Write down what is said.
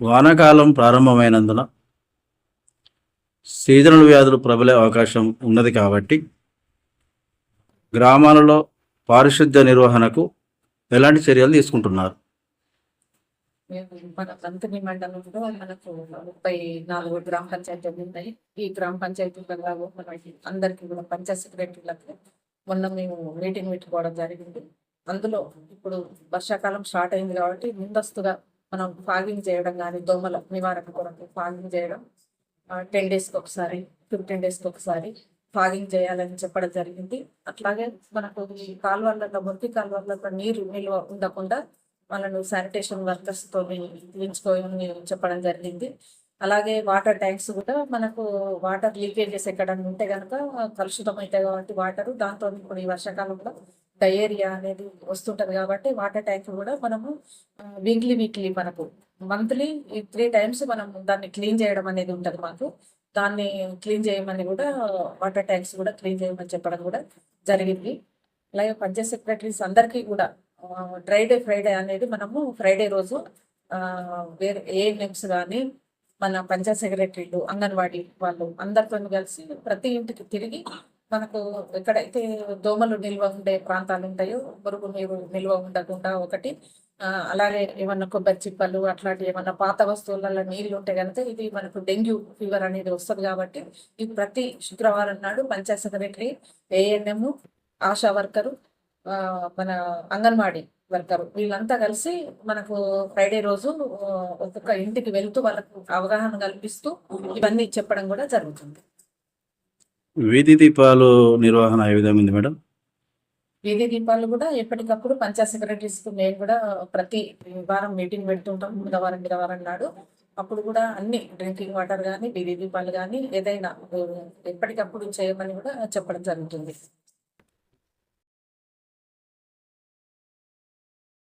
వానాకాలం ప్రారంభమైనందున సీజనల్ వ్యాధులు ప్రబలే అవకాశం ఉన్నది కాబట్టి గ్రామాలలో పారిశుద్ధ్య నిర్వహణకు ఎలాంటి చర్యలు తీసుకుంటున్నారు? మన నంతిని మండలంలో మనకు ముప్పై నాలుగు గ్రామ పంచాయతీలు ఉన్నాయి. ఈ గ్రామ పంచాయతీలలో మన అందరికీ కూడా పంచాయత్ సెక్రటరీలకు మొన్న మేము మీటింగ్ పెట్టుకోవడం జరిగింది. అందులో ఇప్పుడు వర్షాకాలం స్టార్ట్ అయింది కాబట్టి ముందస్తుగా మనం ఫాగింగ్ చేయడం కానీ దోమల నివారణ కొరకు ఫాగింగ్ చేయడం టెన్ డేస్కి ఒకసారి ఫిఫ్టీన్ డేస్కి ఒకసారి ఫాగింగ్ చేయాలని చెప్పడం జరిగింది. అట్లాగే మనకు ఈ కాలువలలో మురికి కాలువలలో నీరు నిల్వ ఉండకుండా వాళ్ళను శానిటేషన్ వర్కర్స్తో తో చెప్పడం జరిగింది. అలాగే వాటర్ ట్యాంక్స్ కూడా మనకు వాటర్ లీకేజెస్ ఎక్కడన్నా ఉంటే కనుక కలుషితం అవుతాయి కాబట్టి వాటర్ దాంతో ఇప్పుడు ఈ వర్షాకాలంలో డయేరియా అనేది వస్తుంటది కాబట్టి వాటర్ ట్యాంక్ కూడా మనము వీక్లీ వీక్లీ మనకు మంత్లీ త్రీ టైమ్స్ మనం దాన్ని క్లీన్ చేయడం అనేది ఉంటది మాకు. దాన్ని క్లీన్ చేయమని కూడా వాటర్ ట్యాంక్స్ కూడా క్లీన్ చేయమని చెప్పడం కూడా జరిగింది. అలాగే పంచాయత్ సెక్రటరీస్ అందరికీ కూడా డ్రైడే ఫ్రైడే అనేది మనము ఫ్రైడే రోజు వేరే ఏఎన్ఎంస్ కానీ మన పంచాయత్ సెక్రటరీలు అంగన్వాడీ వాళ్ళు అందరితో కలిసి ప్రతి ఇంటికి తిరిగి మనకు ఎక్కడైతే దోమలు నిల్వ ఉండే ప్రాంతాలు ఉంటాయో మురుగు నీరు నిల్వ ఉండకుండా ఒకటి అలాగే ఏమన్నా కొబ్బరి చిప్పలు అట్లాంటి ఏమన్నా పాత వస్తువులలో నీళ్ళు ఉంటే కనుక ఇది మనకు డెంగ్యూ ఫీవర్ అనేది వస్తుంది కాబట్టి ఇది ప్రతి శుక్రవారం నాడు panchayat secretary ANM ASHA worker మన అంగన్వాడీ వర్కరు వీళ్ళంతా కలిసి మనకు ఫ్రైడే రోజు ఒక్కొక్క ఇంటికి వెళ్తూ వాళ్ళకు అవగాహన కల్పిస్తూ ఇవన్నీ చెప్పడం కూడా జరుగుతుంది. వీధి దీపాలు నిర్వహణ ఏ విధంగా ఉంది మేడం? వీధి దీపాలు కూడా ఎప్పటికప్పుడు పంచాయత్ సెక్రటరీస్ మేము కూడా ప్రతి వారం మీటింగ్ పెడుతుంటాం. బుధవారం బుధవారం నాడు. అప్పుడు కూడా అన్ని డ్రింకింగ్ వాటర్ కానీ వీధి దీపాలు కానీ ఏదైనా ఎప్పటికప్పుడు చేయమని కూడా చెప్పడం జరుగుతుంది.